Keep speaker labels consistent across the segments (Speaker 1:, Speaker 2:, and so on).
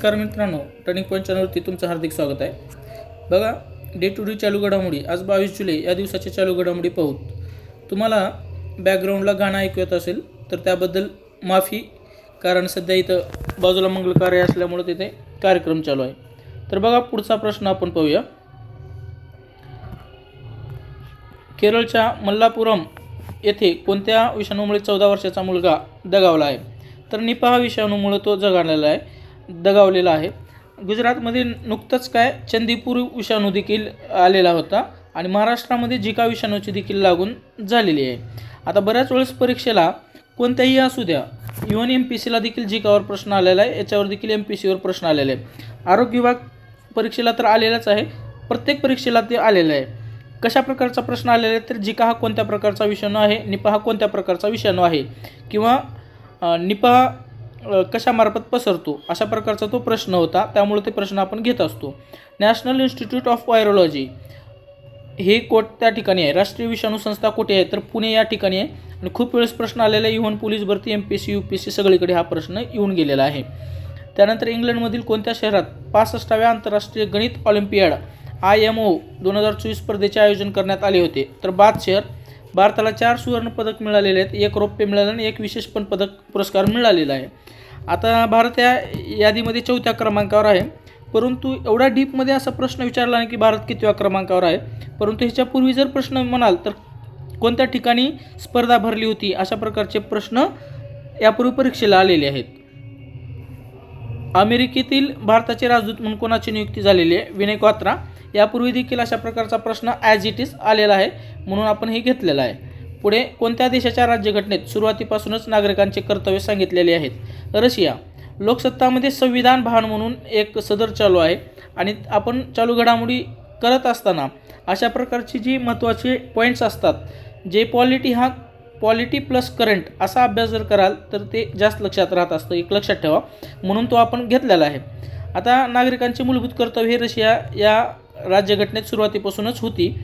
Speaker 1: नमस्कार मित्रांनो turning point चॅनलवरती तुमचं हार्दिक स्वागत आहे. बघा डे टू डे चालू घडामोडी आज बावीस जुलै या दिवसाच्या चालू घडामोडी पाहूत तुम्हाला बॅकग्राऊंडला गाणं ऐकू येत असेल तर त्याबद्दल माफी कारण सध्या इथं बाजूला मंगल कार्य असल्यामुळं तिथे कार्यक्रम चालू आहे. तर बघा पुढचा प्रश्न आपण पाहूया. केरळच्या मल्लापुरम येथे कोणत्या विषाणूमुळे चौदा वर्षाचा मुलगा दगावला आहे? तर निपा विषाणूमुळे तो जगालेला आहे. दगावलेला आहे. गुजरातमध्ये नुकतंच काय चंदीपूर विषाणू देखील आलेला होता आणि महाराष्ट्रामध्ये जिका विषाणूची देखील लागून झालेली आहे. आता बऱ्याच वेळेस परीक्षेला कोणत्याही असू द्या इव्हन एम पी सीला देखील जिकावर प्रश्न आलेला आहे याच्यावर देखील एम पी सीवर प्रश्न आलेला आहे आरोग्य विभाग परीक्षेला तर आलेलाच आहे प्रत्येक परीक्षेला ते आलेलं आहे. कशा प्रकारचा प्रश्न आलेला आहे तर जिका हा कोणत्या प्रकारचा विषाणू आहे निपा हा कोणत्या प्रकारचा विषाणू आहे? किंवा निपा कशामार्फत पसरतो? अशा प्रकारचा तो प्रश्न होता. त्यामुळे ते प्रश्न आपण घेत असतो. National Institute of Virology. हे कोट त्या ठिकाणी आहे. राष्ट्रीय विषाणू संस्था कुठे आहे? तर पुणे या ठिकाणी आहे. आणि खूप वेळेस प्रश्न आलेला आहे. इव्हन पोलीस भरती M P S C U P सगळीकडे हा प्रश्न येऊन गेलेला आहे. त्यानंतर इंग्लंडमधील कोणत्या शहरात पासष्टाव्या आंतरराष्ट्रीय गणित ऑलिम्पियाड आय एम ओ दोन हजार चोवीस स्पर्धेचे आयोजन करण्यात आले होते? तर बाद शहर भारताला चार सुवर्णपदक मिळालेले आहेत. एक रौप्य मिळालं आणि एक विशेष पण पदक पुरस्कार मिळालेला आहे. आता भारत या यादीमध्ये चौथ्या क्रमांकावर आहे. परंतु एवढा डीपमध्ये असा प्रश्न विचारला नाही की भारत कितव्या क्रमांकावर आहे. परंतु ह्याच्यापूर्वी जर प्रश्न म्हणाल तर कोणत्या ठिकाणी स्पर्धा भरली होती अशा प्रकारचे प्रश्न यापूर्वी परीक्षेला आलेले आहेत. अमेरिकेतील भारताचे राजदूत म्हणून कोणाची नियुक्ती झालेली आहे? विनय क्वात्रा यापूर्वी देखील अशा प्रकारचा प्रश्न ॲज इट इज आलेला आहे म्हणून आपण हे घेतलेलं आहे. पुढे कोणत्या देशाच्या राज्यघटनेत सुरुवातीपासूनच नागरिकांचे कर्तव्य सांगितलेले आहेत? रशिया. लोकसत्तामध्ये संविधान भान म्हणून एक सदर चालू आहे आणि आपण चालू घडामोडी करत असताना अशा प्रकारची जी महत्त्वाचे पॉईंट्स असतात जे पॉलिटी हा पॉलिटी प्लस करंट असा अभ्यास जर कराल तर ते जास्त लक्षात राहत असतं. एक लक्षात ठेवा. म्हणून तो आपण घेतलेला आहे. आता नागरिकांचे मूलभूत कर्तव्य हे रशिया या राज्यघटनेत सुरुवातीपासूनच होती.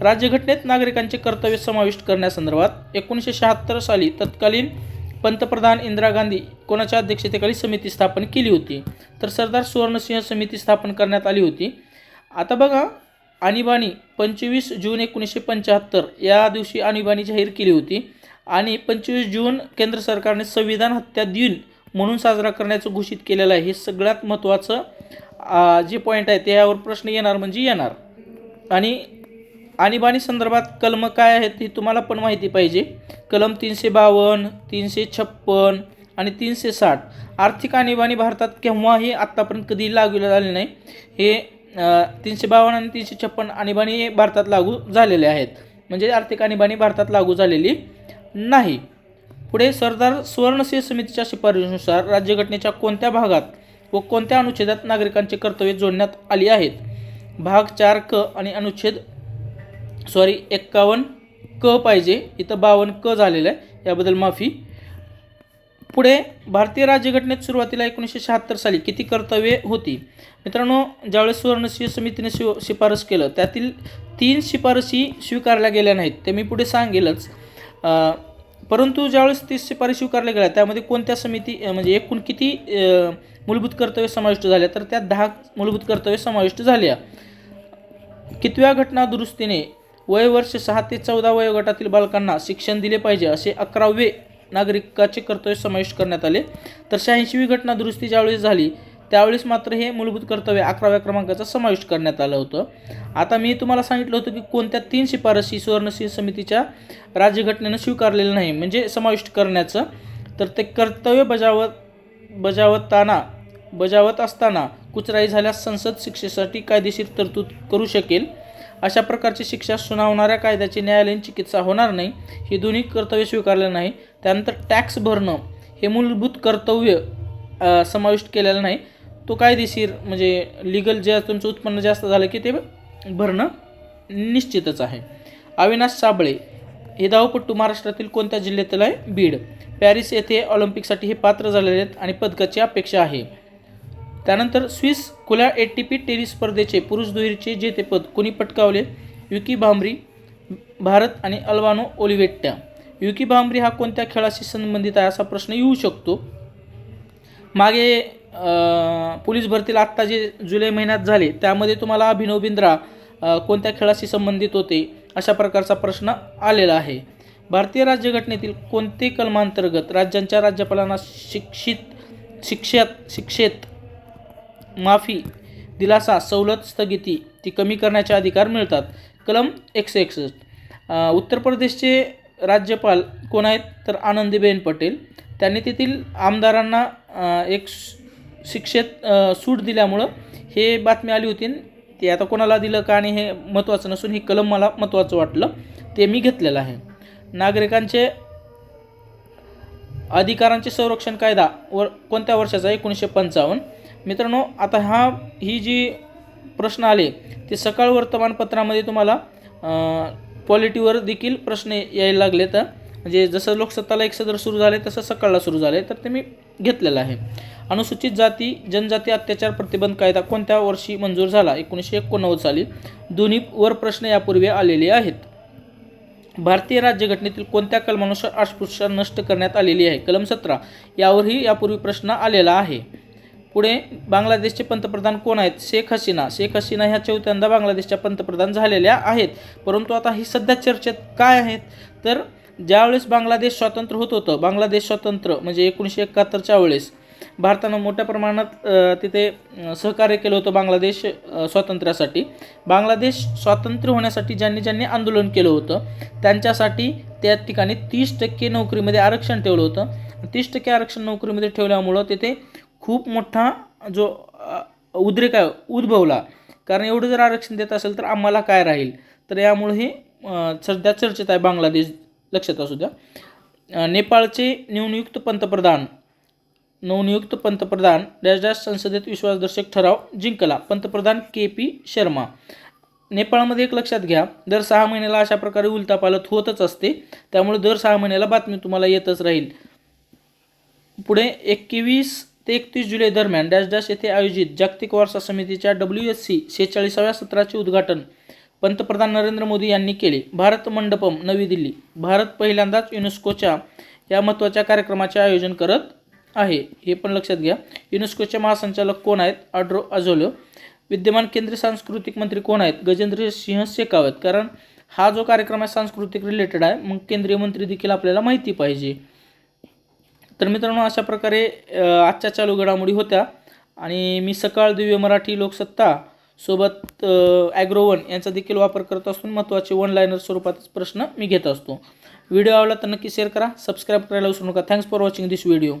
Speaker 1: राज्यघटनेत नागरिकांचे कर्तव्य समाविष्ट करण्यासंदर्भात एकोणीसशे शहात्तर साली तत्कालीन पंतप्रधान इंदिरा गांधी कोणाच्या अध्यक्षतेखाली समिती स्थापन केली होती? तर सरदार सुवर्णसिंह समिती स्थापन करण्यात आली होती. आता बघा आणीबाणी पंचवीस जून एकोणीसशे पंच्याहत्तर या दिवशी आणीबाणी जाहीर केली होती आणि पंचवीस जून केंद्र सरकारने संविधान हत्या दिन म्हणून साजरा करण्याचं घोषित केलेलं आहे. हे सगळ्यात महत्त्वाचं जे पॉईंट आहे त्यावर प्रश्न येणार म्हणजे येणार. आणि आणीबाणी संदर्भात कलम काय आहेत हे तुम्हाला पण माहिती पाहिजे. कलम तीनशे बावन्न तीनशे छप्पन आणि तीनशे साठ. आर्थिक आणीबाणी भारतात केव्हाही आत्तापर्यंत कधी लागू झाले नाही. हे तीनशे बावन्न आणि तीनशे छप्पन आणीबाणी हे भारतात लागू झालेले आहेत. म्हणजे आर्थिक आणीबाणी भारतात लागू झालेली नाही. पुढे सरदार सुवर्णसिंह समितीच्या शिफारशीनुसार राज्यघटनेच्या कोणत्या भागात व कोणत्या अनुच्छेदात नागरिकांची कर्तव्ये जोडण्यात आली आहेत? भाग चार क आणि अनुच्छेद सॉरी एक्कावन्न क पाहिजे. इथं बावन्न क झालेलं आहे. याबद्दल माफी. पुढे भारतीय राज्यघटनेत सुरुवातीला एकोणीसशे शहात्तर साली किती कर्तव्ये होती? मित्रांनो ज्यावेळेस सुवर्णसिंह समितीने शिव शिफारस केलं त्यातील तीन शिफारसी स्वीकारल्या गेल्या नाहीत. ते मी पुढे सांगेलच. परंतु ज्यावेळेस ते शिफारसी स्वीकारल्या गेल्या त्यामध्ये कोणत्या समिती म्हणजे एकूण किती मूलभूत कर्तव्य समाविष्ट झाल्या तर त्यात दहा मूलभूत कर्तव्य समाविष्ट झाल्या. कितव्या घटना दुरुस्तीने वय वर्ष सहा ते चौदा वयोगटातील बालकांना शिक्षण दिले पाहिजे असे अकरावे नागरिकाचे कर्तव्य समाविष्ट करण्यात आले. तर शहाऐंशीवी घटना दुरुस्ती ज्यावेळेस झाली त्यावेळेस मात्र हे मूलभूत कर्तव्य अकराव्या क्रमांकाचा समाविष्ट करण्यात आलं होतं. आता मी तुम्हाला सांगितलं होतं की कोणत्या तीन शिफारसी सुवर्णसिंह समितीच्या राज्यघटनेनं स्वीकारलेलं नाही म्हणजे समाविष्ट करण्याचं. तर ते कर्तव्य बजावत बजावताना बजावत असताना कुचराई झाल्यास संसद शिक्षेसाठी कायदेशीर तरतूद करू शकेल. अशा प्रकारची शिक्षा सुनावणाऱ्या कायद्याची न्यायालयीन चिकित्सा होणार नाही. ही दोन्ही कर्तव्य स्वीकारले नाही. त्यानंतर टॅक्स भरणं हे मूलभूत कर्तव्य समाविष्ट केलेलं नाही. तो कायदेशीर म्हणजे लिगल जे तुमचं उत्पन्न जास्त झालं की ते भरणं निश्चितच आहे. अविनाश साबळे हे धावपट्टू महाराष्ट्रातील कोणत्या जिल्ह्यातील आहे? बीड. पॅरिस येथे ऑलिम्पिकसाठी हे पात्र झालेले आहेत आणि पदकाची अपेक्षा आहे. त्यानंतर स्विस खुल्या ए टी पी टेनिस स्पर्धेचे पुरुष दुहेरीचे जेतेपद कोणी पटकावले? युकी भांबरी भारत आणि अल्वानो ओलिवेट्ट्या युकी भांबरी हा कोणत्या खेळाशी संबंधित आहे असा प्रश्न येऊ शकतो. मागे पोलीस भरतीला आत्ता जे जुलै महिन्यात झाले त्यामध्ये तुम्हाला अभिनव बिंद्रा कोणत्या खेळाशी संबंधित होते अशा प्रकारचा प्रश्न आलेला आहे. भारतीय राज्यघटनेतील कोणते कलमांतर्गत राज्यांच्या राज्यपालांना शिक्षित शिक्षेत शिक्षेत माफी दिलासा सवलत स्थगिती ती कमी करण्याचे अधिकार मिळतात? कलम एकशे एकसष्ट. उत्तर प्रदेशचे राज्यपाल कोण आहेत? तर आनंदीबेन पटेल. त्यांनी तेथील आमदारांना एक शिक्षेत सूट दिल्यामुळं हे बातमी आली होती. ते आता कोणाला दिलं का आणि हे महत्त्वाचं नसून हे कलम मला महत्त्वाचं वाटलं ते मी घेतलेलं आहे. नागरिकांचे अधिकारांचे संरक्षण कायदा व कोणत्या वर्षाचा एकोणीसशे पंचावन्न. मित्रांनो आता हा ही जी प्रश्न आले ते सकाळ वर्तमानपत्रामध्ये तुम्हाला पॉलिटीवर देखील प्रश्न यायला लागले तर म्हणजे जसं लोकसत्ताला एक सदर सुरू झाले तसं सकाळला सुरू झाले तर ते मी घेतलेलं आहे. अनुसूचित जाती जनजाती अत्याचार प्रतिबंध कायदा कोणत्या वर्षी मंजूर झाला? एकोणीसशे एकोणनव्वद साली. दोन्ही वर प्रश्न यापूर्वी आलेले आहेत. भारतीय राज्यघटनेतील कोणत्या कलमानुसार अस्पृश्यता नष्ट करण्यात आलेली आहे? कलम सतरा. यावरही यापूर्वी प्रश्न आलेला आहे. पुढे बांगलादेशचे पंतप्रधान कोण आहेत? शेख हसीना. शेख हसीना ह्या चौथ्यांदा बांगलादेशच्या पंतप्रधान झालेल्या आहेत. परंतु आता ही सध्या चर्चेत काय आहेत? तर ज्यावेळेस बांगलादेश स्वातंत्र्य होत होतं बांगलादेश स्वातंत्र्य म्हणजे एकोणीसशे एकाहत्तरच्या वेळेस भारतानं मोठ्या प्रमाणात तिथे सहकार्य केलं होतं बांगलादेश स्वातंत्र्यासाठी. बांगलादेश स्वातंत्र्य होण्यासाठी ज्यांनी ज्यांनी आंदोलन केलं होतं त्यांच्यासाठी त्या ठिकाणी तीस टक्के नोकरीमध्ये आरक्षण ठेवलं होतं. तीस टक्के आरक्षण नोकरीमध्ये ठेवल्यामुळं तिथे खूप मोठा जो उद्रेक आहे उद्भवला. कारण एवढं जर आरक्षण देत असेल तर आम्हाला काय राहील? तर यामुळे हे सध्या चर्चेत आहे बांगलादेश लक्षात असू द्या. नेपाळचे नवनियुक्त पंतप्रधान नवनियुक्त पंतप्रधान डॅश डॅश संसदेत विश्वासदर्शक ठराव जिंकला. पंतप्रधान के पी शर्मा. नेपाळमध्ये एक लक्षात घ्या दर सहा महिन्याला अशा प्रकारे उलतापालत होतच असते. त्यामुळे दर सहा महिन्याला बातमी तुम्हाला येतच राहील. पुढे एकवीस ते एकतीस जुलै दरम्यान डॅश डॅश येथे आयोजित जागतिक वारसा समितीच्या डब्ल्यू एस सी शेहेचाळीसाव्या सत्राचे उद्घाटन पंतप्रधान नरेंद्र मोदी यांनी केले. भारत मंडपम नवी दिल्ली. भारत पहिल्यांदाच युनेस्कोच्या या महत्त्वाच्या कार्यक्रमाचे आयोजन करत आहे. हे पण लक्षात घ्या. युनेस्कोचे महासंचालक कोण आहेत? आड्रो अझोलो. विद्यमान केंद्रीय सांस्कृतिक मंत्री कोण आहेत? गजेंद्र सिंह शेखावत. कारण हा जो कार्यक्रम आहे सांस्कृतिक रिलेटेड आहे मग केंद्रीय मंत्री देखील आपल्याला माहिती पाहिजे. तर मित्रांनो अशा प्रकारे आजच्या चालू घडामोडी होत्या. आणि मी सकाळ दिव्य मराठी लोकसत्ता सोबत ॲग्रोवन यांचा देखील वापर करत असून महत्त्वाचे वन लायनर स्वरूपातच प्रश्न मी घेत असतो. व्हिडिओ आवडला तर नक्की शेअर करा सबस्क्राईब करायला विसरू नका. Thanks for watching this video